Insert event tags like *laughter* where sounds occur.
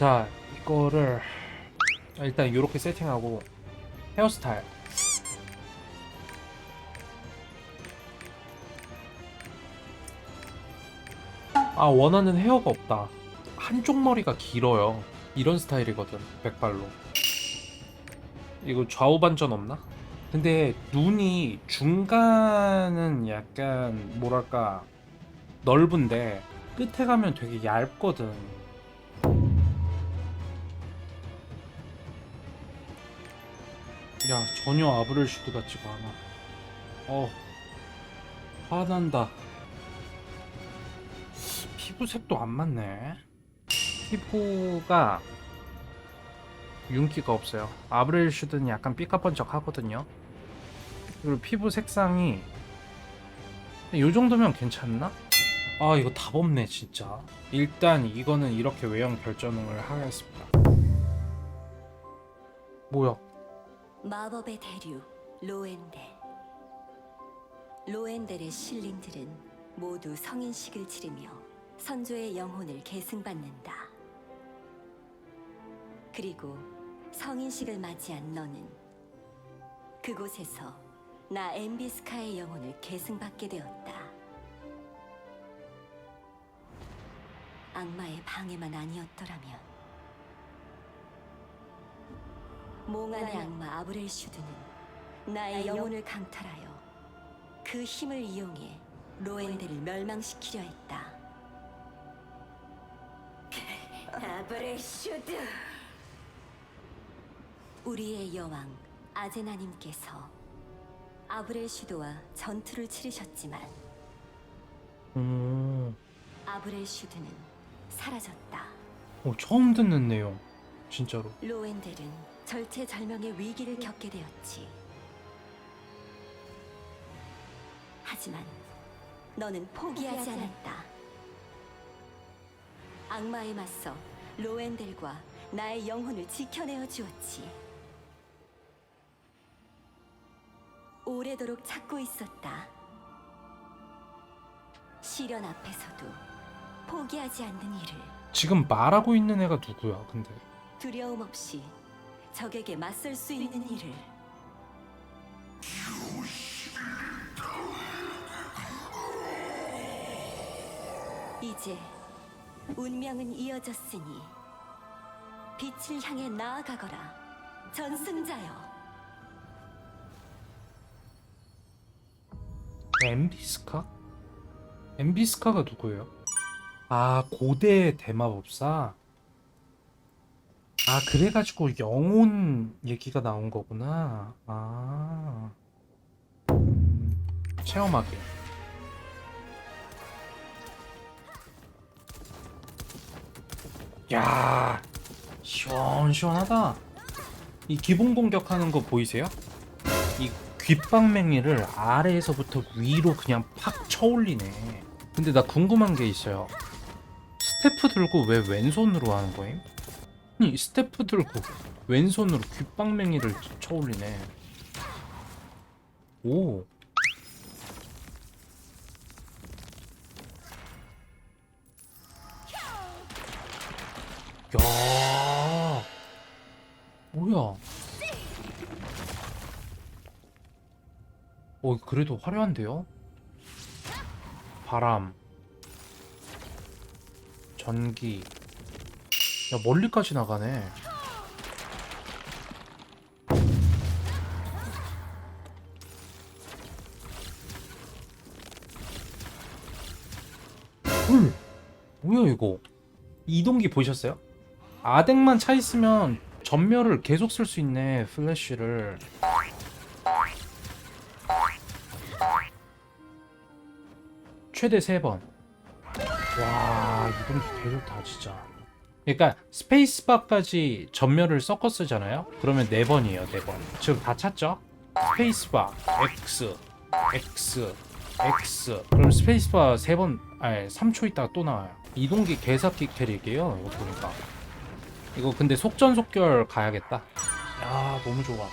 자 이거를 일단 이렇게 세팅하고 헤어스타일. 아 원하는 헤어가 없다. 한쪽 머리가 길어요. 이런 스타일이거든 백발로. 이거 좌우 반전 없나? 근데 눈이 중간은 약간 뭐랄까 넓은데 끝에 가면 되게 얇거든 야 전혀 아브렐슈드 같지가 않아. 어 화난다. 피부색도 안 맞네. 피부가 윤기가 없어요. 아브렐슈드는 약간 삐까번쩍 하거든요. 그리고 피부 색상이 이 정도면 괜찮나? 아 이거 답 없네 진짜. 일단 이거는 이렇게 외형 결정을 하겠습니다. 뭐야 마법의 대류 로엔델 로엔델의 신린들은 모두 성인식을 치르며 선조의 영혼을 계승받는다. 그리고 성인식을 맞이한 너는 그곳에서 나 엠비스카의 영혼을 계승받게 되었다. 악마의 방해만 아니었더라면 몽환의 악마 아브렐슈드는 나의 영혼을 강탈하여 그 힘을 이용해 로엔델을 멸망시키려 했다. *laughs* 아브렐슈드! 우리의 여왕 아제나님께서 아브렐슈드와 전투를 치르셨지만 음, 아브렐슈드는 사라졌다. 어, 처음 듣는 내용 진짜로 로엔델은 절체절명의 위기를 겪게 되었지. 하지만 너는 포기하지 않았다. 악마에 맞서 로엔델과 나의 영혼을 지켜내어 주었지. 오래도록 찾고 있었다. 시련 앞에서도 포기하지 않는 일을. 지금 말하고 있는 애가 누구야 근데 두려움 없이 적에게 맞설 수 있는 일을 이제 운명은 이어졌으니 빛을 향해 나아가거라 전승자여 엠비스카? 엠비스카가 누구예요? 아 고대 대마법사 아 그래가지고 영혼 얘기가 나온 거구나 아 체험하기 야 시원시원하다 이 기본 공격하는 거 보이세요? 이 귓방맹이를 아래에서부터 위로 그냥 팍 쳐올리네. 근데 나 궁금한 게 있어요. 스태프 들고 왜 왼손으로 하는 거임? 아니 스태프 들고 왼손으로 귓방맹이를 쳐올리네. 오. 야. 뭐야? 어, 그래도 화려한데요? 바람, 전기. 야, 멀리까지 나가네. 헐! 뭐야, 이거? 이동기 보셨어요? 아덱만 차 있으면 전멸을 계속 쓸 수 있네, 플래쉬를. 최대 3번. 와, 이건 개 좋다, 진짜. 그러니까 스페이스바까지 전멸을 섞어 쓰잖아요. 그러면 4번이에요, 4번. 지금 다 찾죠? 스페이스바 X X X 그럼 스페이스바 3번 아니 3초 있다가 또 나와요. 이동기 개사기 캐릭이에요. 이거 보니까. 이거 근데 속전속결 가야겠다. 야, 너무 좋아.